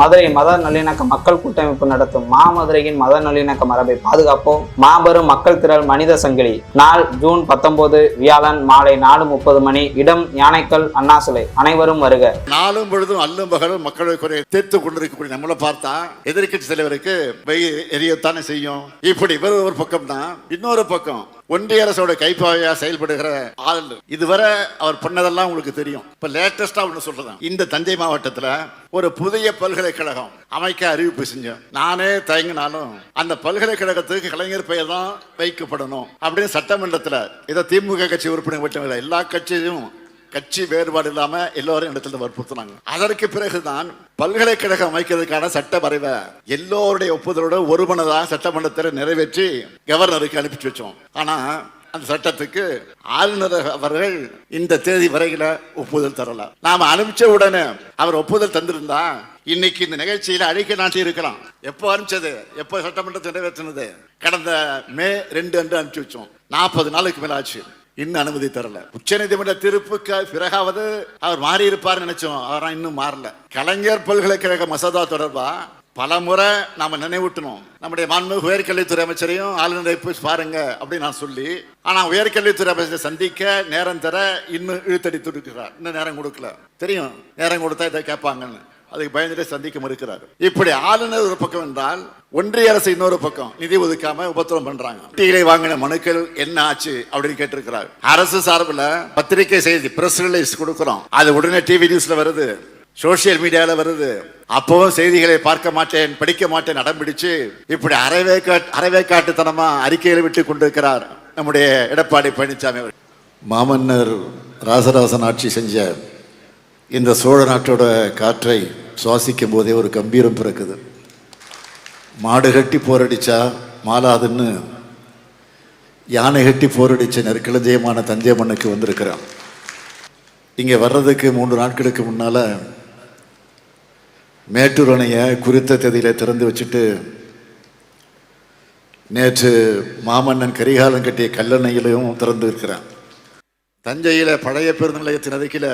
மதுரை மத நல்லிணக்க மக்கள் கூட்டமைப்பு நடத்தும் மாமதுரையின் மத நல்லிணக்க மரபை பாதுகாப்போம். மாபெரும் மக்கள் திரள் மனித சங்கிலி. நாள் ஜூன் பத்தொன்பது வியாழன் மாலை நாலு முப்பது மணி இடம் யானைக்கல் அண்ணா சிலை அனைவரும் வருக. நாளும் பொழுதும் அல்லும் பகலும் மக்களுடைய குறையை தீர்த்து கொண்டிருக்கக்கூடிய நம்மளை பார்த்தா எதிர்க்கட்சி தலைவருக்கு எரியத்தானே செய்யும். இப்படி ஒரு பக்கம் தான் இன்னொரு பக்கம் ஒன்றிய அரசோட கைப்பாவையா செயல்படுகிற ஆள். இதுவரை அவர் பண்ணதெல்லாம் உங்களுக்கு தெரியும். இப்ப லேட்டஸ்டா ஒண்ணு சொல்றேன். இந்த தஞ்சை மாவட்டத்துல ஒரு புதிய பல்கலைக்கழகம் அமைக்க அறிவிப்பு செஞ்சோம். நானே தயங்கினாலும் அந்த பல்கலைக்கழகத்துக்கு கலைஞர் பெயர் தான் வைக்கப்படணும் அப்படின்னு சட்டமன்றத்தில் இதை திமுக கட்சி உறுப்பினர் மட்டும் இல்லை எல்லா கட்சியும் கட்சி வேறுபாடு இல்லாம எல்லோரும் இடத்துல வற்புறுத்தினாங்க. அதற்கு பிறகுதான் பல்கலைக்கழகம் அமைக்கிறதுக்கான சட்ட வரைவை எல்லோருடைய ஒப்புதலோட ஒருமனதாக சட்டமன்றத்தில் நிறைவேற்றி கவர்னருக்கு அனுப்பிச்சு வச்சோம். ஆனா அந்த சட்டத்துக்கு ஆளுநர் அவர்கள் இந்த தேதி வரையில ஒப்புதல் தரல. நாம அனுப்பிச்ச உடனே அவர் ஒப்புதல் தந்திருந்தா இன்னைக்கு இந்த நிகழ்ச்சியில அழிக்க நாட்டி இருக்கலாம். எப்போ அனுப்பிச்சது? எப்போ சட்டமன்றத்தை நிறைவேற்றினது? கடந்த மே ரெண்டு அன்று அனுப்பிச்சு வச்சோம். நாற்பது நாளுக்கு மேல ஆச்சு இன்னும் அனுமதி தரல. உச்சநீதிமன்ற தீர்ப்புக்கு பிறகாவது அவர் மாறி இருப்பார் நினைச்சோம். அவரா இன்னும் மாறல. கலைஞர் பல்கலைக்கழக மசோதா தொடர்பா பல முறை நாம் நினைவூட்டணும். நம்முடைய மாண்புமிகு உயர்கல்வித்துறை அமைச்சரையும் ஆளுநரை போய் பாருங்க அப்படின்னு நான் சொல்லி ஆனால் உயர்கல்வித்துறை அமைச்சரை சந்திக்க நேரம் தர இன்னும் இழுத்தடி துடுக்கிறார் இன்னும் நேரம் கொடுக்கல. தெரியும். நேரம் கொடுத்தா இதை கேட்பாங்கன்னு. அதுக்கு பயந்துட்டு சந்திக்க மறுக்கிறார். இப்படி ஆளுநர் ஒரு பக்கம் என்றால் ஒன்றிய அரசு இன்னொரு பக்கம் நிதி ஒதுக்காம உபத்திரம் பண்றாங்க. டீலை வாங்கின மனுக்கள் என்ன ஆச்சு அப்படின்னு கேட்டிருக்கிறார். அரசு சார்பில் பத்திரிகை செய்தி பிரஸ் ரிலீஸ் கொடுக்குறோம். அது உடனே டிவி நியூஸ்ல வருது. சோசியல் மீடியால வருது. அப்பவும் செய்திகளை பார்க்க மாட்டேன் படிக்க மாட்டேன் அடம் பிடிச்சு இப்படி அறவே காட்டு அரைவே காட்டுத்தனமா அறிக்கையில் விட்டு கொண்டிருக்கிறார் நம்முடைய எடப்பாடி பழனிசாமி அவர் மாமன்னர் ராசராசன் ஆட்சி செஞ்ச இந்த சோழ நாட்டோட காற்றை சுவாசிக்கும் போதே ஒரு கம்பீரம் பிறக்குது. மாடு கட்டி போரடிச்சா மாலாதுன்னு யானை கட்டி போரடிச்ச நெற்களஞ்சியமான தஞ்சை மண்ணுக்கு வந்திருக்கிறான். இங்கே வர்றதுக்கு மூன்று நாட்களுக்கு முன்னால் மேட்டூர் அணையை குறித்த தேதியில் திறந்து வச்சுட்டு நேற்று மாமன்னன் கரிகாலம் கட்டிய கல்லணையிலையும் திறந்து இருக்கிறான். தஞ்சையில் பழைய பேருந்து நிலையத்தின் அருகில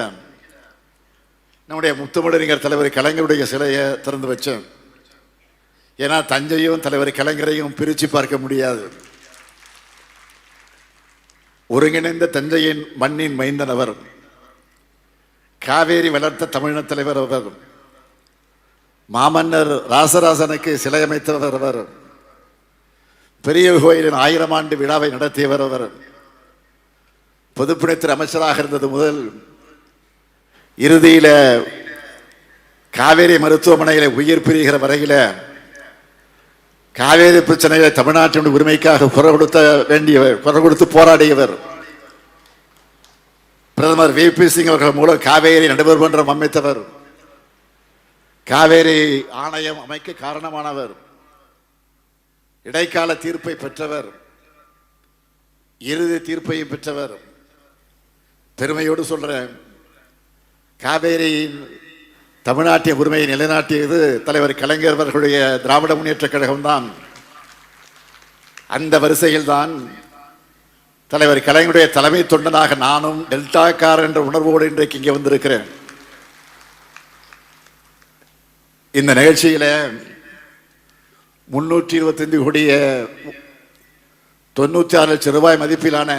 நம்முடைய முத்துமடறிஞர் தலைவர் கலைஞருடைய சிலையை திறந்து வச்சேன். ஏன்னா தஞ்சையும் தலைவர் கலைஞரையும் பிரித்து பார்க்க முடியாது. ஒருங்கிணைந்த தஞ்சையின் மண்ணின் மைந்தன் அவர் காவேரி வளர்த்த தமிழின தலைவர் அவர் மாமன்னர் ராசராசனுக்கு சிலை அமைத்தவர் அவர் பெரிய கோயிலின் ஆயிரம் ஆண்டு விழாவை நடத்தியவர் அவர். பொதுப்பணித்துறை அமைச்சராக இருந்தது முதல் இறுதியில் காவேரி மருத்துவமனையில் உயிர் பிரிகிற வரையில் காவேரி பிரச்சனைகளை தமிழ்நாட்டின் உரிமைக்காக குரல் கொடுத்த வேண்டியவர் குரல் கொடுத்து போராடியவர் பிரதமர் வி. பி. சிங் அவர்கள் மூலம் காவேரி நடுவர் மன்றம் அமைத்தவர். காவேரி ஆணையம் அமைக்க காரணமானவர். இடைக்கால தீர்ப்பை பெற்றவர். இறுதி தீர்ப்பையும் பெற்றவர். பெருமையோடு சொல்றேன். காவேரியின் தமிழ்நாட்டின் உரிமையை நிலைநாட்டியது தலைவர் கலைஞர் அவர்களுடைய திராவிட முன்னேற்ற கழகம்தான். அந்த வரிசையில் தான் தலைவர் கலைஞருடைய தலைமை தொண்டனாக நானும் டெல்டாக்கார் என்ற உணர்வோடு இன்றைக்கு இங்கே வந்திருக்கிறேன். இந்த நிகழ்ச்சியில் முன்னூற்றி இருபத்தைந்து கோடிய தொண்ணூற்றி ஆறு லட்சம் ரூபாய் மதிப்பிலான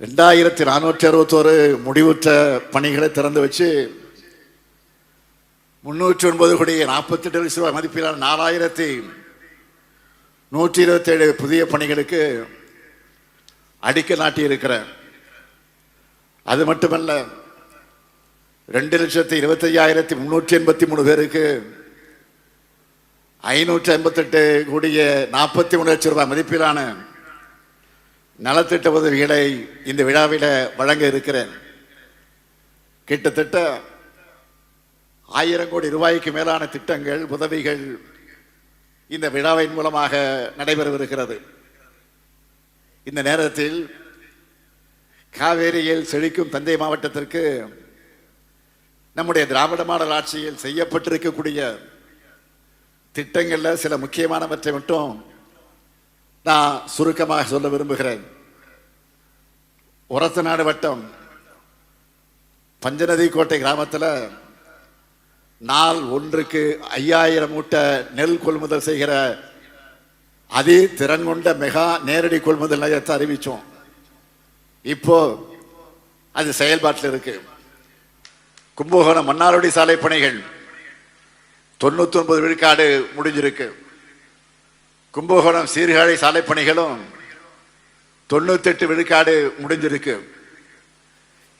ரெண்டாயிரத்தி நானூற்றி அறுபத்தோரு முடிவுற்ற பணிகளை திறந்து வச்சு முன்னூற்றி ஒன்பது கோடி நாற்பத்தெட்டு லட்சம் ரூபாய் மதிப்பிலான நாலாயிரத்தி நூற்றி இருபத்தேழு புதிய பணிகளுக்கு அடிக்க நாட்டியிருக்கிறேன் அது மட்டுமல்ல ரெண்டு லட்சத்தி இருபத்தையாயிரத்தி முன்னூற்றி எண்பத்தி மூணு பேருக்கு ஐநூற்றி ஐம்பத்தெட்டு கோடியே நாற்பத்தி மூணு லட்சம் ரூபாய் மதிப்பிலான நலத்திட்ட உதவிகளை இந்த விழாவில் வழங்க இருக்கிறேன். கிட்டத்தட்ட ஆயிரம் கோடி ரூபாய்க்கு மேலான திட்டங்கள் உதவிகள் இந்த விழாவின் மூலமாக நடைபெறவிருக்கிறது. இந்த நேரத்தில் காவேரியில் செழிக்கும் தஞ்சை மாவட்டத்திற்கு நம்முடைய திராவிட மாடல் ஆட்சியில் செய்யப்பட்டிருக்கக்கூடிய திட்டங்களில் சில முக்கியமானவற்றை மட்டும் நான் சுருக்கமாக சொல்ல விரும்புகிறேன். உரத்தநாடு வட்டம் பஞ்சநதி கோட்டை கிராமத்தில் நாள் ஒன்றுக்கு ஐயாயிரம் மூட்டை நெல் கொள்முதல் செய்கிற அதி திறன் கொண்ட மெகா நேரடி கொள்முதல் நிலையத்தை அறிவித்தோம் இப்போ அது செயல்பாட்டில் இருக்கு. கும்பகோணம் மன்னாரோடி சாலை பணிகள் தொண்ணூத்தி ஒன்பது விழுக்காடு முடிஞ்சிருக்கு. கும்பகோணம் சீர்காழி சாலை பணிகளும் தொண்ணூத்தெட்டு விழுக்காடு முடிஞ்சிருக்கு.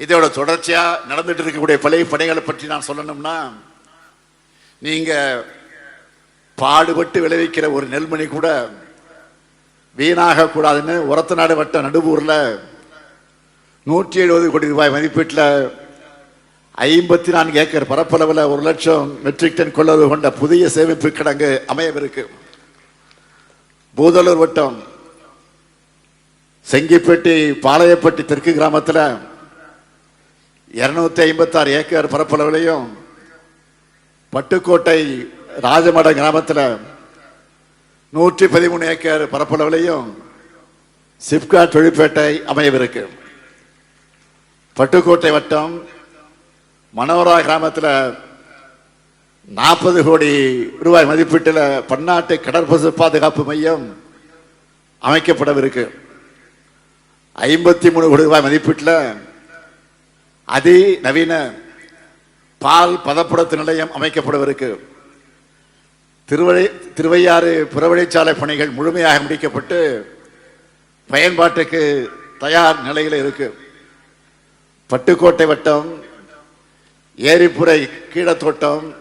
இதோட தொடர்ச்சியா நடந்துட்டு இருக்கக்கூடிய பழைய பணிகளை பற்றி நான் சொல்லணும்னா நீங்க பாடுபட்டு விளைவிக்கிற ஒரு நெல்மணி கூட வீணாக கூடாதுன்னு உரத்தநாடு வட்ட நடுவூர்ல நூற்றி எழுபது கோடி ரூபாய் மதிப்பீட்டில் ஐம்பத்தி நான்கு ஏக்கர் பரப்பளவில் ஒரு லட்சம் மெட்ரிக் டன் கொள்ளவு கொண்ட புதிய சேமிப்பு கிடங்கு அமையவிருக்கு. பூதலூர் வட்டம் செங்கிப்பட்டி பாளையப்பட்டி தெற்கு கிராமத்தில் இருநூத்தி ஐம்பத்தாறு ஏக்கர் பரப்பளவிலையும் பட்டுக்கோட்டை ராஜமட கிராமத்தில் நூற்றி பதிமூணு ஏக்கர் பரப்பளவிலையும் சிப்கா தொழிற்பேட்டை அமையவிருக்கு. பட்டுக்கோட்டை வட்டம் மனோரா கிராமத்தில் நாற்பது கோடி ரூபாய் மதிப்பீட்டில் பன்னாட்டு கடற்பசு பாதுகாப்பு மையம் அமைக்கப்படவிருக்கு. ஐம்பத்தி மூணு கோடி ரூபாய் மதிப்பீட்டில் அதி நவீன பால் பதப்படுத்து நிலையம் அமைக்கப்படவிருக்கு. திருவழி திருவையாறு புறவழிச்சாலை பணிகள் முழுமையாக முடிக்கப்பட்டு பயன்பாட்டுக்கு தயார் நிலையில் இருக்கு. பட்டுக்கோட்டை வட்டம் ஏரிப்புரை கீழத்தோட்டம்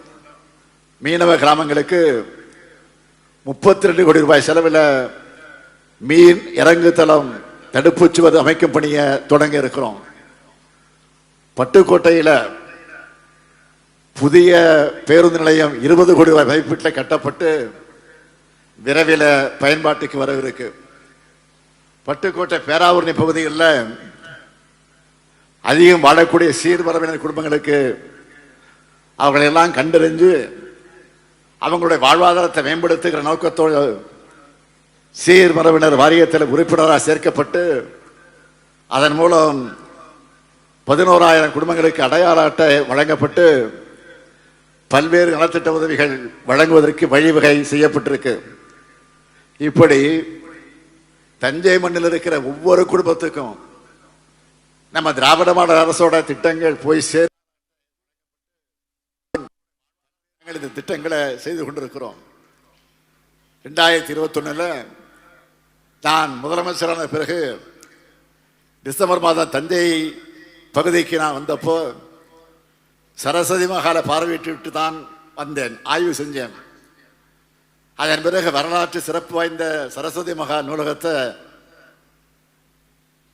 மீனவ கிராமங்களுக்கு முப்பத்தி ரெண்டு கோடி ரூபாய் செலவில் மீன் இறங்கு தளம் தடுப்புச்சுவது அமைக்கும் பணியை தொடங்க இருக்கிறோம். பட்டுக்கோட்டையில் புதிய பேருந்து நிலையம் இருபது கோடி ரூபாய் மதிப்பீட்டில் கட்டப்பட்டு விரைவில் பயன்பாட்டுக்கு வரவிருக்கு பட்டுக்கோட்டை பேராவூரணி பகுதிகளில் அதிகம் வாழக்கூடிய சீர்வரவினர் குடும்பங்களுக்கு அவர்களை எல்லாம் கண்டறிஞ்சு அவங்களுடைய வாழ்வாதாரத்தை மேம்படுத்துகிற நோக்கத்தோடு சீர்மரபினர் வாரியத்தில் உறுப்பினராக சேர்க்கப்பட்டு அதன் மூலம் பதினோராயிரம் குடும்பங்களுக்கு அடையாள அட்டை வழங்கப்பட்டு பல்வேறு நலத்திட்ட உதவிகள் வழங்குவதற்கு வழிவகை செய்யப்பட்டிருக்கு. இப்படி தஞ்சை மண்ணில் இருக்கிற ஒவ்வொரு குடும்பத்துக்கும் நம்ம திராவிட மாடல் அரசோட திட்டங்கள் போய் சேர் நாங்கள் இந்த திட்டங்களை செய்து கொண்டிருக்கிறோம். ரெண்டாயிரத்தி இருபத்தொன்னில் நான் முதலமைச்சரான பிறகு டிசம்பர் மாதம் தஞ்சை பகுதிக்கு நான் வந்தப்போ சரஸ்வதி மகாலை பார்வையிட்டு விட்டு தான் வந்தேன் ஆய்வு செஞ்சேன். அதன் பிறகு வரலாற்று சிறப்பு வாய்ந்த சரஸ்வதி மகா நூலகத்தை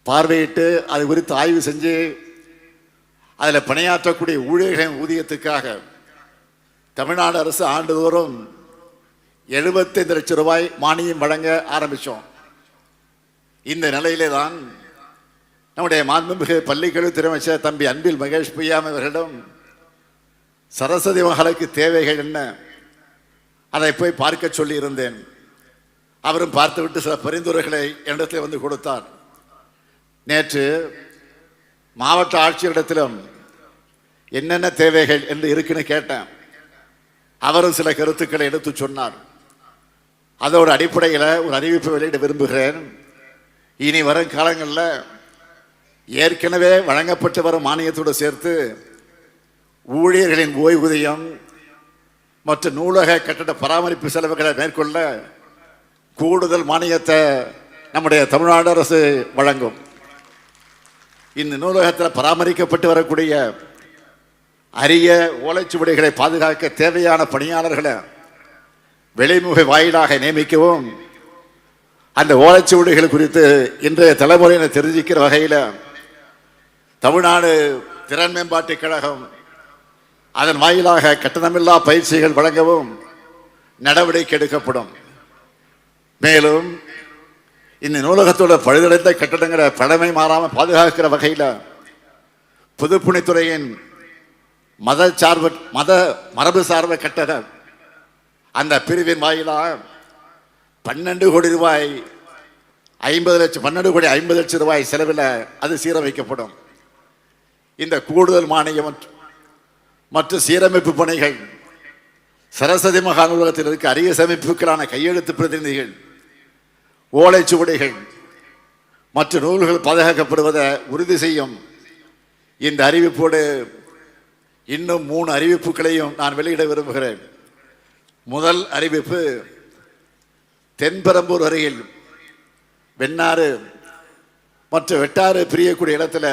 பார்வையிட்டு அது குறித்து ஆய்வு செஞ்சு அதில் பணியாற்றக்கூடிய ஊழியர்களின் ஊதியத்துக்காக தமிழ்நாடு அரசு ஆண்டுதோறும் எழுபத்தைந்து லட்சம் ரூபாய் மானியம் வழங்க ஆரம்பித்தோம் இந்த நிலையிலே தான் நம்முடைய மாண்புமிகு பள்ளிக்கல்வித்துறை அமைச்சர் தம்பி அன்பில் மகேஷ் பொய்யாம் அவர்களிடம் சரஸ்வதி மகளுக்கு தேவைகள் என்ன? அதை போய் பார்க்க சொல்லி இருந்தேன் அவரும் பார்த்துவிட்டு சில பரிந்துரைகளை என்னிடத்தில் வந்து கொடுத்தார். நேற்று மாவட்ட ஆட்சியரிடத்திலும் என்னென்ன தேவைகள் என்று இருக்குன்னு கேட்டேன். அவரும் சில கருத்துக்களை எடுத்து சொன்னார். அதோட அடிப்படையில் ஒரு அறிவிப்பு வெளியிட விரும்புகிறேன். இனி வரும் காலங்களில் ஏற்கனவே வழங்கப்பட்டு வரும் மானியத்தோடு சேர்த்து ஊழியர்களின் ஓய்வூதியம் மற்றும் நூலக கட்டட பராமரிப்பு செலவுகளை மேற்கொள்ள கூடுதல் மானியத்தை நம்முடைய தமிழ்நாடு அரசு வழங்கும். இந்த நூலகத்தில் பராமரிக்கப்பட்டு வரக்கூடிய அரிய ஓலைச்சுவடிகளை பாதுகாக்க தேவையான பணியாளர்களை வெளிமுக வாயிலாக நியமிக்கவும். அந்த ஓலைச்சுவடிகள் குறித்து இன்றைய தலைமுறையினர் தெரிஞ்சிக்கிற வகையில் தமிழ்நாடு திறன் மேம்பாட்டுக் கழகம் அதன் வாயிலாக கட்டணமில்லா பயிற்சிகள் வழங்கவும் நடவடிக்கை எடுக்கப்படும். மேலும் இந்த நூலகத்தோட பழுதடைந்த கட்டடங்களை பழமை மாறாமல் பாதுகாக்கிற வகையில் பொதுப்பணித்துறையின் மத சார்பு மத மரபு சார்பை கட்டடம் அந்த பிரிவின் வாயிலாக பன்னெண்டு கோடி ரூபாய் ஐம்பது லட்சம் பன்னெண்டு கோடி ஐம்பது லட்சம் ரூபாய் செலவில் அது சீரமைக்கப்படும். இந்த கூடுதல் மானியம் மற்றும் சீரமைப்பு பணிகள் சரஸ்வதி மகா நூலகத்தில் இருக்க. அரிய சமைப்புகளான கையெழுத்து பிரதிநிதிகள் ஓலைச்சுவடிகள் மற்ற நூல்கள் பாதுகாக்கப்படுவதை உறுதி செய்யும் இந்த அறிவிப்போடு இன்னும் மூணு அறிவிப்புகளையும் நான் வெளியிட விரும்புகிறேன். முதல் அறிவிப்பு தென்பெரம்பூர் அருகில் வெண்ணாறு மற்றும் வெட்டாறு பிரியக்கூடிய இடத்துல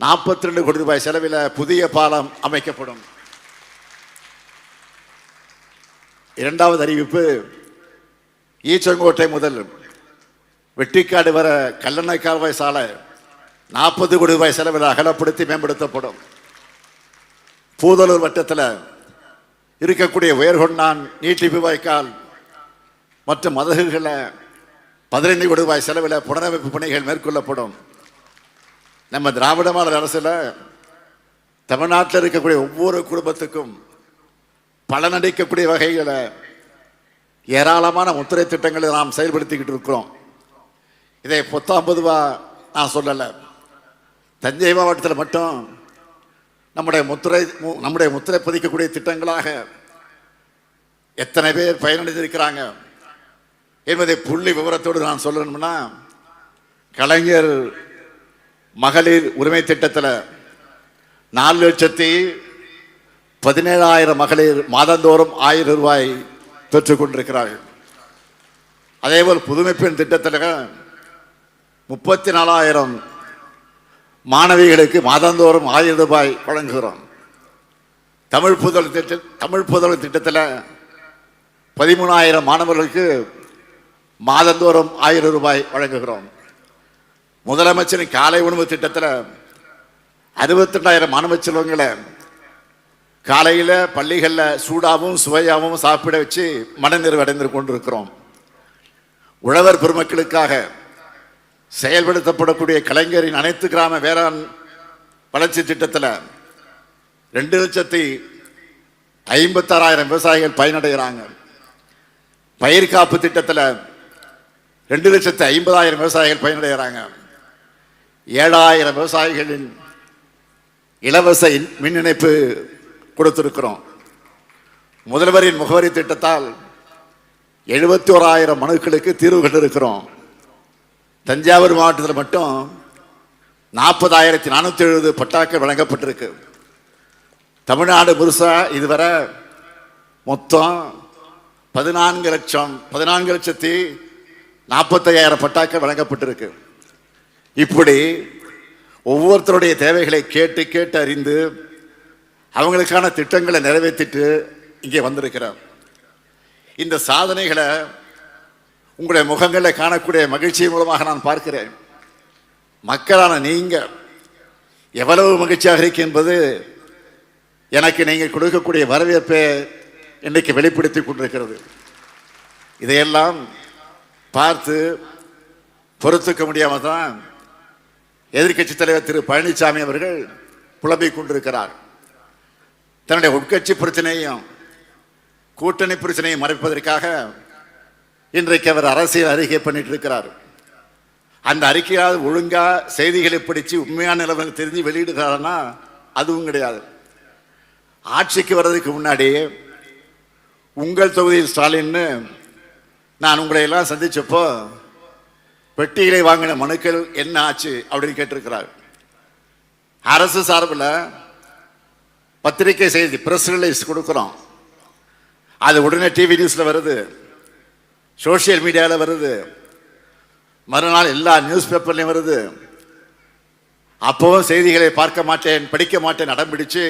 நாற்பத்தி ரெண்டு கோடி ரூபாய் செலவில் புதிய பாலம் அமைக்கப்படும். இரண்டாவது அறிவிப்பு ஈச்சங்கோட்டை முதல் வெட்டிக்காடு வர கல்லணை கால்வாய் சாலை நாற்பது கோடி ரூபாய் செலவில் அகலப்படுத்தி மேம்படுத்தப்படும். பூதலூர் வட்டத்தில் இருக்கக்கூடிய உயர்கொண்டான் நீட்டிப்பு வாய்க்கால் மற்றும் மதகுகளை பதினைந்து கோடி ரூபாய் செலவில் புனரமைப்பு பணிகள் மேற்கொள்ளப்படும். நம்ம திராவிட மாடல் அரசில் தமிழ்நாட்டில் இருக்கக்கூடிய ஒவ்வொரு குடும்பத்துக்கும் பலனளிக்கக்கூடிய வகையில் ஏராளமான முத்திரை திட்டங்களை நாம் செயல்படுத்திக்கிட்டு இருக்கிறோம். இதை பொத்தாம்பதுவாக நான் சொல்லலை. தஞ்சை மாவட்டத்தில் மட்டும் நம்முடைய முத்திரை மு- நம்முடைய முத்திரை பதிக்கக்கூடிய திட்டங்களாக எத்தனை பேர் பயனடைந்திருக்கிறாங்க என்பதை புள்ளி விவரத்தோடு நான் சொல்லணும்னா கலைஞர் மகளிர் உரிமை திட்டத்தில் நாலு லட்சத்தி பதினேழாயிரம் மகளிர் மாதந்தோறும் ஆயிரம் ரூபாய் பெற்றுக்கொண்டிருக்கிறார்கள் அதேபோல் புதுமைப்பெண் திட்டத்தில் முப்பத்தி நாலாயிரம் மாணவிகளுக்கு மாதந்தோறும் ஆயிரம் ரூபாய் வழங்குகிறோம். தமிழ் புதல் திட்ட தமிழ் புதல் திட்டத்தில் பதிமூணாயிரம் மாணவர்களுக்கு மாதந்தோறும் ஆயிரம் ரூபாய் வழங்குகிறோம். முதலமைச்சரின் காலை உணவு திட்டத்தில் அறுபத்தெட்டாயிரம் மாணவ செல்வங்களை காலையில் பள்ளிகளில் சூடாகவும் சுவையாகவும் சாப்பிட வச்சு மனநிறைவு அடைந்து கொண்டிருக்கிறோம். உழவர் பெருமக்களுக்காக செயல்படுத்தப்படக்கூடிய கலைஞரின் அனைத்து கிராம வேளாண் வளர்ச்சி திட்டத்தில் ரெண்டு லட்சத்தி ஐம்பத்தாறாயிரம் விவசாயிகள் பயனடைகிறாங்க. பயிர் காப்பு திட்டத்தில் ரெண்டு லட்சத்தி ஐம்பதாயிரம் விவசாயிகள் பயனடைகிறாங்க. ஏழாயிரம் விவசாயிகளின் இலவச மின் இணைப்பு கொடுத்திருக்கிறோம். முதல்வரின் முகவரி திட்டத்தால் எழுபத்தி ஓராயிரம் மனுக்களுக்கு தீர்வு கண்டிருக்கிறோம் தஞ்சாவூர் மாவட்டத்தில் மட்டும் நாற்பதாயிரத்தி நானூற்றி எழுபது பட்டாக்கள் வழங்கப்பட்டிருக்கு. தமிழ்நாடு முழுசாக இதுவரை மொத்தம் பதினான்கு லட்சம் பதினான்கு லட்சத்தி நாற்பத்தையாயிரம் பட்டாக்கள் வழங்கப்பட்டிருக்கு. இப்படி ஒவ்வொருத்தருடைய தேவைகளை கேட்டு கேட்டு அறிந்து அவங்களுக்கான திட்டங்களை நிறைவேற்றிட்டு இங்கே வந்திருக்கிறோம் இந்த சாதனைகளை உங்களுடைய முகங்களில் காணக்கூடிய மகிழ்ச்சி மூலமாக நான் பார்க்கிறேன். மக்களான நீங்கள் எவ்வளவு மகிழ்ச்சியாக இருக்கு என்பது எனக்கு நீங்கள் கொடுக்கக்கூடிய வரவேற்பை இன்றைக்கு வெளிப்படுத்தி கொண்டிருக்கிறது. இதையெல்லாம் பார்த்து பொறுத்துக்க முடியாமல் தான் எதிர்க்கட்சி தலைவர் திரு பழனிசாமி அவர்கள் புலம்பிக் கொண்டிருக்கிறார். தன்னுடைய உட்கட்சி பிரச்சனையும் கூட்டணி பிரச்சனையும் மறைப்பதற்காக இன்றைக்கு அவர் அரசியல் அறிக்கை பண்ணிட்டு இருக்கிறார் அந்த அறிக்கையாவது ஒழுங்கா செய்திகளை படித்து உண்மையான நிலவரம் தெரிஞ்சு வெளியிடுகிறாருன்னா அதுவும் கிடையாது. ஆட்சிக்கு வர்றதுக்கு முன்னாடி உங்கள் தொகுதியில் ஸ்டாலின்னு நான் உங்களை எல்லாம் சந்திச்சப்போ பெட்டிகளை வாங்கின மனுக்கள் என்ன ஆச்சு அப்படின்னு கேட்டிருக்கிறார். அரசு சார்பில் பத்திரிகை செய்தி பிரஸ் ரிலீஸ் கொடுக்குறோம். அது உடனே டிவி நியூஸில் வருது. சோஷியல் மீடியாவில் வருது. மறுநாள் எல்லா நியூஸ் பேப்பர்லையும் வருது. அப்பவும் செய்திகளை பார்க்க மாட்டேன் படிக்க மாட்டேன் அடம் பிடிச்சு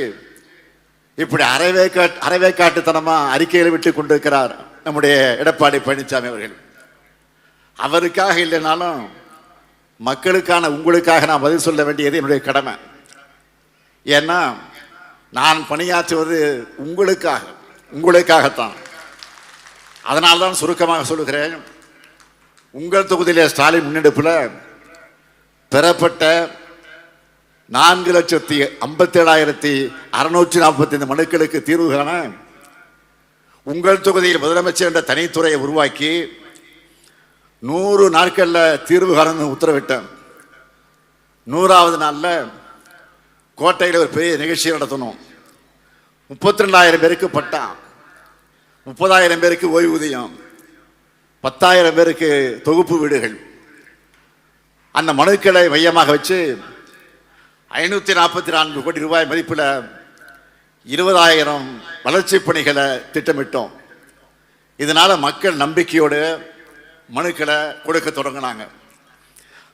இப்படி அரைவேக்கா அரைவேக்காட்டுத்தனமாக அறிக்கையில் விட்டு கொண்டிருக்கிறார் நம்முடைய எடப்பாடி பழனிசாமி அவர்கள். அவருக்காக இல்லைனாலும் மக்களுக்கான உங்களுக்காக நான் பதில் சொல்ல வேண்டியது என்னுடைய கடமை. ஏன்னா நான் பணியாற்றுவது உங்களுக்காக உங்களுக்காகத்தான். அதனால தான் சுருக்கமாக சொல்லுகிறேன். உங்கள் தொகுதியிலே ஸ்டாலின் முன்னெடுப்பில் பெறப்பட்ட நான்கு லட்சத்தி ஐம்பத்தேழாயிரத்தி அறுநூற்றி நாற்பத்தைந்து மனுக்களுக்கு தீர்வு காண உங்கள் தொகுதியில் முதலமைச்சர் என்ற தனித்துறையை உருவாக்கி நூறு நாட்களில் தீர்வு காண உத்தரவிட்டேன். நூறாவது நாளில் கோட்டையில் ஒரு பெரிய நிகழ்ச்சி நடத்தணும். முப்பத்தி ரெண்டாயிரம் பேருக்கு பட்டான் முப்பதாயிரம் பேருக்கு ஓய்வூதியம் பத்தாயிரம் பேருக்கு தொகுப்பு வீடுகள். அந்த மனுக்களை மையமாக வச்சு ஐநூற்றி நாற்பத்தி நான்கு கோடி ரூபாய் மதிப்பில் இருபதாயிரம் வளர்ச்சிப் பணிகளை திட்டமிட்டோம். இதனால் மக்கள் நம்பிக்கையோடு மனுக்களை கொடுக்க தொடங்கினாங்க.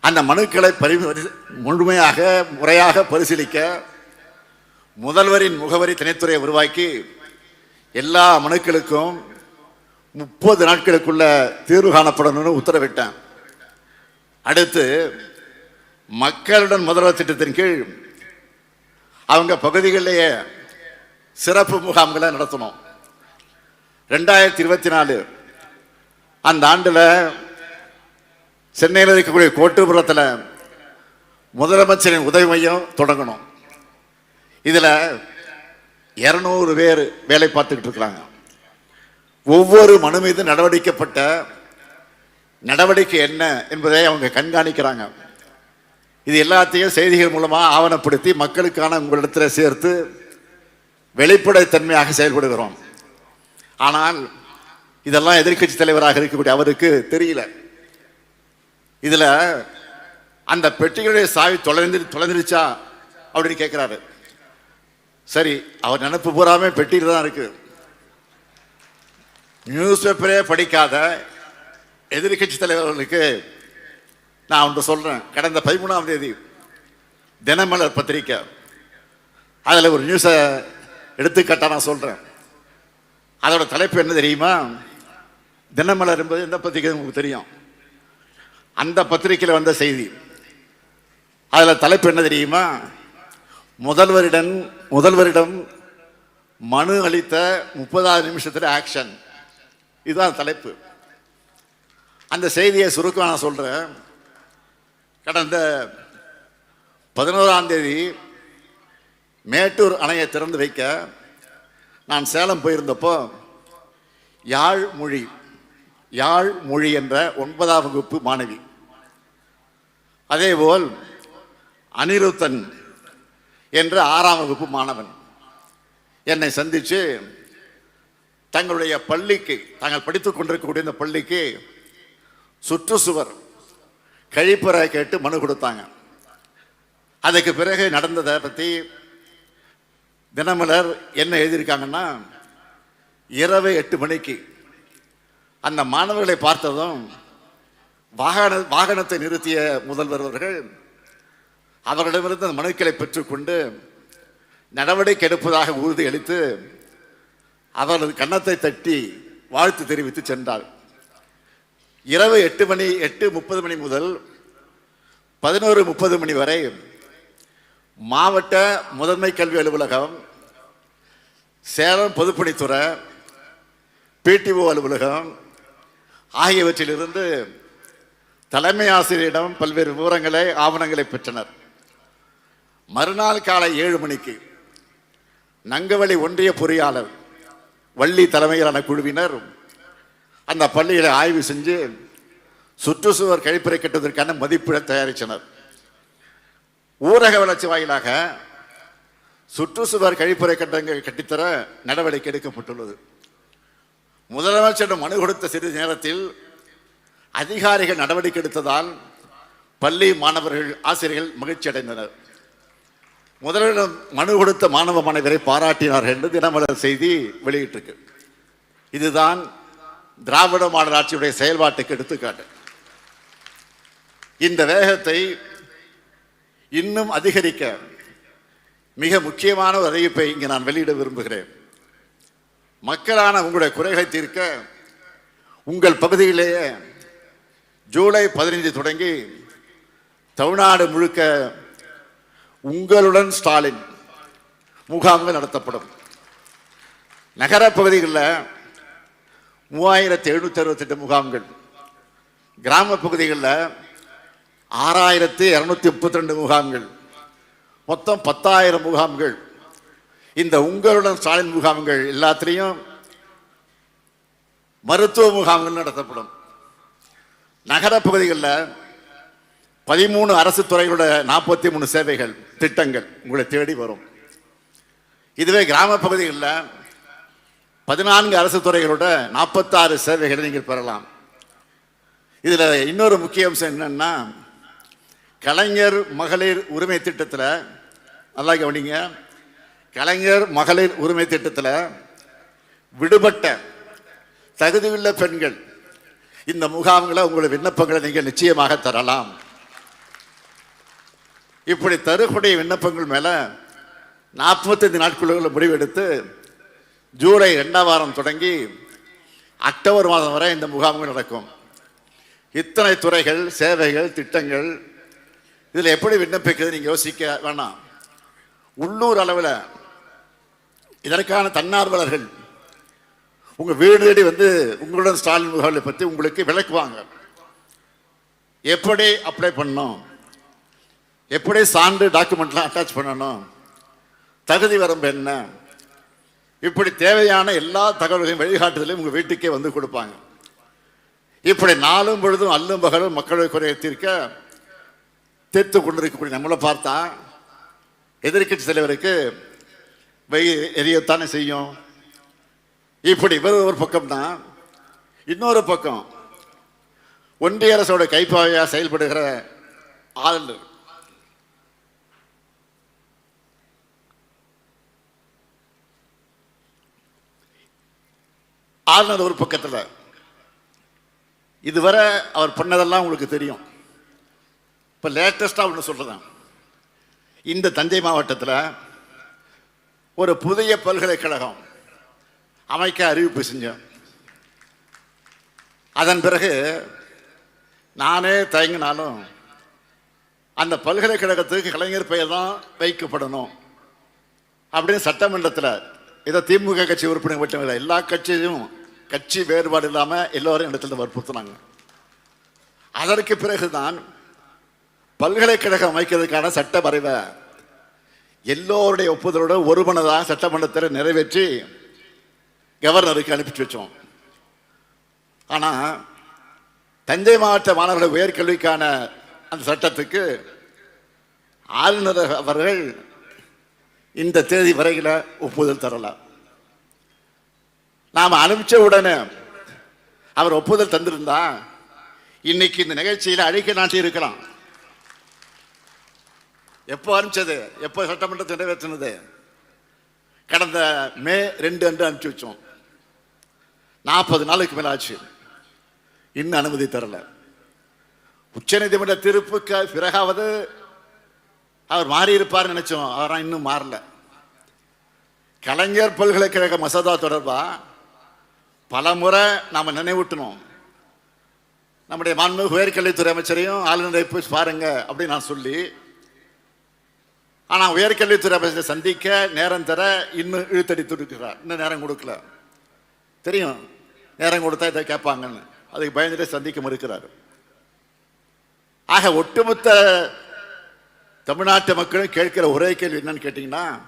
அந்த மனுக்களை பரி முழுமையாக முறையாக பரிசீலிக்க முதல்வரின் முகவரி தனித்துறையை உருவாக்கி எல்லா மனுக்களுக்கும் முப்பது நாட்களுக்குள்ள தீர்வு காணப்படணும்னு உத்தரவிட்டேன். அடுத்து மக்களுடன் முதல்வர் திட்டத்தின் கீழ் அவங்க பகுதிகளிலேயே சிறப்பு முகாம்களை நடத்தணும். ரெண்டாயிரத்தி இருபத்தி நாலு அந்த ஆண்டில் சென்னையில் இருக்கக்கூடிய கோட்டுபுரத்தில் முதலமைச்சரின் உதவி மையம் தொடங்கணும். இதில் இரநூறு பேர் வேலை பார்த்துக்கிட்டு இருக்கிறாங்க. ஒவ்வொரு மனு மீது நடவடிக்கப்பட்ட நடவடிக்கை என்ன என்பதை அவங்க கண்காணிக்கிறாங்க. இது எல்லாத்தையும் செய்திகள் மூலமாக ஆவணப்படுத்தி மக்களுக்கான உங்களிடத்தில் சேர்த்து வெளிப்படைத்தன்மையாக செயல்படுகிறோம். ஆனால் இதெல்லாம் எதிர்க்கட்சி தலைவராக இருக்கக்கூடிய அவருக்கு தெரியல. இதில் அந்த பெட்டிகளுடைய சாவி தொலைந்து தொலைந்துருச்சா அப்படின்னு கேட்குறாரு சரி அவர் நினப்பு பூராமே பெட்டியில் தான் இருக்கு. நியூஸ் பேப்பரே படிக்காத எதிர்க்கட்சி தலைவர்களுக்கு நான் ஒன்று சொல்கிறேன் கடந்த பதிமூணாம் தேதி தினமலர் பத்திரிக்கை. அதில் ஒரு நியூஸை எடுத்துக்காட்டா நான் சொல்கிறேன் அதோட தலைப்பு என்ன தெரியுமா? தினமலர் என்பது எந்த பத்திரிகை உங்களுக்கு தெரியும்? அந்த பத்திரிகையில் வந்த செய்தி. அதில் தலைப்பு என்ன தெரியுமா? முதல்வரிடம் முதல்வரிடம் மனு அளித்த முப்பதாவது நிமிஷத்தில் ஆக்ஷன் இதுதான் தலைப்பு. அந்த செய்தியை சுருக்கம் நான் சொல்கிறேன் கடந்த பதினோராம் தேதி மேட்டூர் அணையை திறந்து வைக்க நான் சேலம் போயிருந்தப்போ யாழ் மொழி யாழ் மொழி என்ற ஒன்பதாம் வகுப்பு மாணவி. அதேபோல் அனிருத்தன் என்ற ஆறாம் வகுப்பு மாணவன். என்னை சந்தித்து தங்களுடைய பள்ளிக்கு தாங்கள் படித்துக் கொண்டிருக்கக்கூடிய இந்த பள்ளிக்கு சுற்றுச்சுவர் கழிப்பறை கேட்டு மனு கொடுத்தாங்க. அதுக்கு பிறகு நடந்ததை பற்றி தினமலர் என்ன எழுதியிருக்காங்கன்னா இரவு எட்டு மணிக்கு அந்த மாணவர்களை பார்த்ததும் வாகன வாகனத்தை நிறுத்திய முதல்வர் அவர்கள் அவர்களிடமிருந்து அந்த மனுக்களை பெற்றுக்கொண்டு நடவடிக்கை எடுப்பதாக உறுதியளித்து அவரது கன்னத்தை தட்டி வாழ்த்து தெரிவித்து சென்றார். இரவு எட்டு மணி எட்டு முப்பது மணி முதல் பதினோரு முப்பது மணி வரை மாவட்ட முதன்மை கல்வி அலுவலகம் சேலம் பொதுப்பணித்துறை பிடிஓ அலுவலகம் ஆகியவற்றிலிருந்து தலைமை ஆசிரியரிடம் பல்வேறு விவரங்களை ஆவணங்களை பெற்றனர். மறுநாள் காலை ஏழு மணிக்கு நங்கவழி ஒன்றிய பொறியாளர் வள்ளி தலைமையிலான குழுவினர் அந்த பள்ளியில் ஆய்வு செஞ்சு சுற்றுச்சுவர் கழிப்பறை கட்டுவதற்கான மதிப்பீடை தயாரித்தனர். ஊரக வளர்ச்சி வாயிலாக சுற்றுச்சுவர் கழிப்பறை கட்டங்கள் கட்டித்தர நடவடிக்கை எடுக்கப்பட்டுள்ளது. முதலமைச்சரிடம் மனு கொடுத்த சிறிது நேரத்தில் அதிகாரிகள் நடவடிக்கை எடுத்ததால் பள்ளி மாணவர்கள் ஆசிரியர்கள் மகிழ்ச்சி அடைந்தனர் முதலிடம் மனு கொடுத்த மாணவ மாணவரை பாராட்டினார் என்று தினமலர் செய்தி வெளியிட்டிருக்கு. இதுதான் திராவிட மாடல் ஆட்சியுடைய செயல்பாட்டுக்கு எடுத்துக்காட்டு. இந்த வேகத்தை இன்னும் அதிகரிக்க மிக முக்கியமான ஒரு அறிவிப்பை இங்கே நான் வெளியிட விரும்புகிறேன். மக்களான உங்களுடைய குறைகளை தீர்க்க உங்கள் பகுதியிலேயே ஜூலை பதினைந்து தொடங்கி தமிழ்நாடு முழுக்க உங்களுடன் ஸ்டாலின் முகாம்கள் நடத்தப்படும். நகர பகுதிகளில் மூவாயிரத்தி எழுநூற்றி அறுபத்தெட்டு முகாம்கள். கிராம பகுதிகளில் ஆறாயிரத்தி இரநூத்தி முப்பத்தி ரெண்டு முகாம்கள். மொத்தம் பத்தாயிரம் முகாம்கள். இந்த உங்களுடன் ஸ்டாலின் முகாம்கள் எல்லாத்திலையும் மருத்துவ முகாம்கள் நடத்தப்படும். நகர பகுதிகளில் பதிமூணு அரசு துறைகளோட நாற்பத்தி மூணு சேவைகள் திட்டங்கள் உங்களை தேடி வரும். இதுவே கிராம பகுதிகளில் பதினான்கு அரசு துறைகளோட நாற்பத்தாறு சேவைகளை நீங்கள் பெறலாம். இதில் இன்னொரு முக்கிய அம்சம் என்னென்னா கலைஞர் மகளிர் உரிமை திட்டத்தில் நல்லா கவனிங்க கலைஞர் மகளிர் உரிமை திட்டத்தில் விடுபட்ட தகுதியுள்ள பெண்கள் இந்த முகாம்களை உங்களுடைய விண்ணப்பங்களை நீங்கள் நிச்சயமாக தரலாம். இப்படி தரக்கூடிய விண்ணப்பங்கள் மேலே நாற்பத்தைந்து நாட்களுக்குள்ள முடிவெடுத்து ஜூலை ரெண்டாம் வாரம் தொடங்கி அக்டோபர் மாதம் வரை இந்த முகாம்கள் நடக்கும். இத்தனை துறைகள் சேவைகள் திட்டங்கள் இதில் எப்படி விண்ணப்பிக்கிறது நீங்கள் யோசிக்க வேணாம். உள்ளூர் அளவில் இதற்கான தன்னார்வலர்கள் உங்கள் வீடு தேடி வந்து உங்களுடன் ஸ்டாலின் முகாமை பற்றி உங்களுக்கு விளக்குவாங்க. எப்படி அப்ளை பண்ணோம் எப்படி சான்று டாக்குமெண்ட்லாம் அட்டாச் பண்ணணும்? தகுதி வரம்பு என்ன? இப்படி தேவையான எல்லா தகவல்களையும் வழிகாட்டுதலையும் உங்கள் வீட்டுக்கே வந்து கொடுப்பாங்க. இப்படி நாளும் பொழுதும் அல்லும் பகலும் மக்களுடைய குறையை தீர்க்க தீர்த்து கொண்டிருக்கக்கூடிய நம்மளை பார்த்தா எதிர்க்கட்சி தலைவருக்கு வெயில் எரியத்தானே செய்யும். இப்படி இவர் ஒரு பக்கம்னா இன்னொரு பக்கம் ஒன்றிய அரசோட கைப்பாவையாக செயல்படுகிற ஆளுநர். ஆளுநர் ஒரு பக்கத்தில். இதுவரை அவர் பண்ணதெல்லாம் உங்களுக்கு தெரியும். இப்போ லேட்டஸ்ட்டாக ஒன்று சொல்கிறேன் இந்த தஞ்சை மாவட்டத்தில் ஒரு புதிய பல்கலைக்கழகம் அமைக்க அறிவிப்பு செஞ்சேன். அதன் பிறகு நானே தயங்கினாலும் அந்த பல்கலைக்கழகத்துக்கு கலைஞர் பெயர் தான் வைக்கப்படணும் அப்படின்னு சட்டமன்றத்தில் இதை திமுக கட்சி உறுப்பினர் மட்டும் இல்லை எல்லா கட்சியும் கட்சி வேறுபாடு இல்லாமல் எல்லோரும் இடத்துல வற்புறுத்தினாங்க. அதற்கு பிறகுதான் பல்கலைக்கழகம் அமைக்கிறதுக்கான சட்ட வரைவை எல்லோருடைய ஒப்புதலோட ஒருமனதாக சட்டமன்றத்தில் நிறைவேற்றி கவர்னருக்கு அனுப்பிச்சு வச்சோம். ஆனால் தஞ்சை மாவட்ட மாணவர்கள் உயர்கல்விக்கான அந்த சட்டத்துக்கு ஆளுநர் அவர்கள் இந்த தேதி வரையில் ஒப்புதல் தரலாம் நாம் அனுப்பிச்ச உடனே அவர் ஒப்புதல் தந்திருந்தா இன்னைக்கு இந்த நிகழ்ச்சியில் அழைக்க நாட்டி இருக்கலாம். எப்போ அனுப்பிச்சது? எப்போ சட்டமன்றத்தை நிறைவேற்றினது? கடந்த மே ரெண்டு அன்று அனுப்பிச்சு வச்சோம். நாற்பது நாளுக்கு மேலே ஆச்சு. இன்னும் அனுமதி தரல. உச்சநீதிமன்ற தீர்ப்புக்கு பிறகாவது அவர் மாறியிருப்பார் நினைச்சோம். அவரான் இன்னும் மாறல. கலைஞர் பல்கலைக்கழக மசோதா தொடர்பாக பல முறை நாம் நினைவூட்டணும். நம்முடைய மாண்பு உயர்கல்வித்துறை அமைச்சரையும் ஆளுநரை போய் பாருங்க அப்படின்னு நான் சொல்லி ஆனால் உயர்கல்வித்துறை அமைச்சரை சந்திக்க நேரம் தர இன்னும் இழுத்தடித்து இருக்கிறார். இன்னும் நேரம் கொடுக்கல. தெரியும். நேரம் கொடுத்தா இதை கேட்பாங்கன்னு. அதுக்கு பயந்துட்டு சந்திக்க மறுக்கிறார். ஆக ஒட்டுமொத்த தமிழ்நாட்டு மக்களும் கேட்கிற ஒரே கேள்வி என்னன்னு கேட்டிங்கன்னா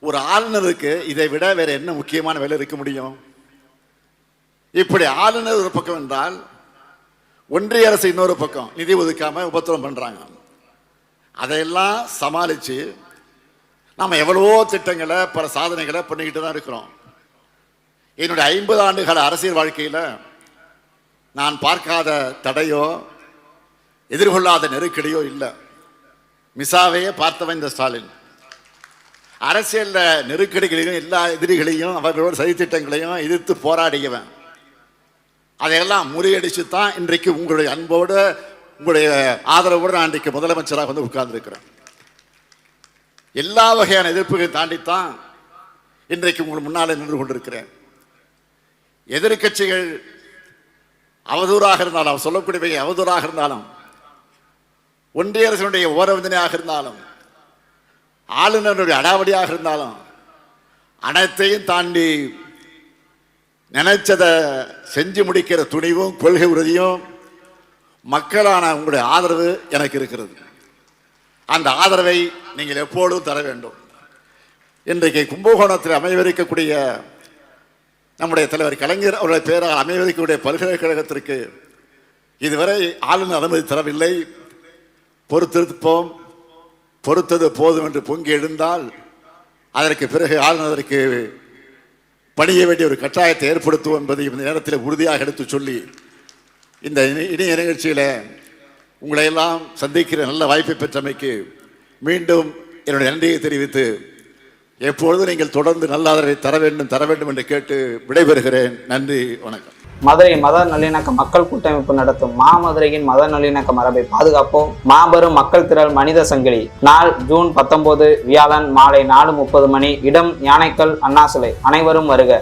ஒரு ஆளுநருக்கு இதை விட வேற என்ன முக்கியமான வேலை இருக்க முடியும்? இப்படி ஆளுநர் ஒரு பக்கம் என்றால் ஒன்றிய அரசு இன்னொரு பக்கம் நிதி ஒதுக்காம உபத்திரம் பண்றாங்க. அதையெல்லாம் சமாளித்து நம்ம எவ்வளவோ திட்டங்களை பல சாதனைகளை பண்ணிக்கிட்டு தான் இருக்கிறோம். என்னுடைய ஐம்பது ஆண்டுகால அரசியல் வாழ்க்கையில் நான் பார்க்காத தடையோ எதிர்கொள்ளாத நெருக்கடியோ இல்லை. மிசாவையே பார்த்தவன் இந்த ஸ்டாலின். அரசியலில் நெருக்கடிகளையும் எல்லா எதிரிகளையும் அவர்களோட சதித்திட்டங்களையும் எதிர்த்து போராடியவன். அதையெல்லாம் முறியடிச்சு தான் இன்றைக்கு உங்களுடைய அன்போடு உங்களுடைய ஆதரவோடு நான் இன்றைக்கு முதலமைச்சராக வந்து உட்கார்ந்துருக்கிறேன். எல்லா வகையான எதிர்ப்புகளையும் தாண்டித்தான் இன்றைக்கு உங்கள் முன்னாலே நின்று கொண்டிருக்கிறேன். எதிர்க்கட்சிகள் அவதூறாக இருந்தாலும் அவர் சொல்லக்கூடியவை அவதூறாக இருந்தாலும் ஒன்றிய அரசனுடைய ஓரவந்தனையாக இருந்தாலும் ஆளுநருடைய அடாவடியாக இருந்தாலும் அனைத்தையும் தாண்டி நினைச்சதை செஞ்சு முடிக்கிற துணிவும் கொள்கை உறுதியும் மக்களான உங்களுடைய ஆதரவு எனக்கு இருக்கிறது. அந்த ஆதரவை நீங்கள் எப்போதும் தர வேண்டும். இன்றைக்கு கும்பகோணத்தில் அமையவிருக்கக்கூடிய நம்முடைய தலைவர் கலைஞர் அவருடைய பெயரால் அமையவிருக்கக்கூடிய பல்கலைக்கழகத்திற்கு இதுவரை ஆளுநர் அனுமதி தரவில்லை. பொறுத்திருப்போம். பொறுத்தது போதும் என்று பொங்கி எழுந்தால் அதற்கு பிறகு ஆளுநருக்கு பணிய வேண்டிய ஒரு கட்டாயத்தை ஏற்படுத்துவோம் என்பதை இந்த நேரத்தில் உறுதியாக எடுத்து சொல்லி இந்த இணைய நிகழ்ச்சியில் உங்களையெல்லாம் சந்திக்கிற நல்ல வாய்ப்பை பெற்றமைக்கு மீண்டும் என்னுடைய நன்றியை தெரிவித்து எப்பொழுதும் நீங்கள் தொடர்ந்து நல்ல ஆதரவை தர வேண்டும் தர வேண்டும் என்று கேட்டு விடைபெறுகிறேன். நன்றி வணக்கம். மதுரை மத நல்லிணக்க மக்கள் கூட்டமைப்பு நடத்தும் மாமதுரையின் மத நல்லிணக்க மரபை பாதுகாப்போம். மாபெரும் மக்கள் திரள் மனித சங்கிலி. நாள் ஜூன் பத்தொன்பது வியாழன் மாலை நாலு முப்பது மணி இடம் யானைக்கல் அண்ணா சிலை அனைவரும் வருக.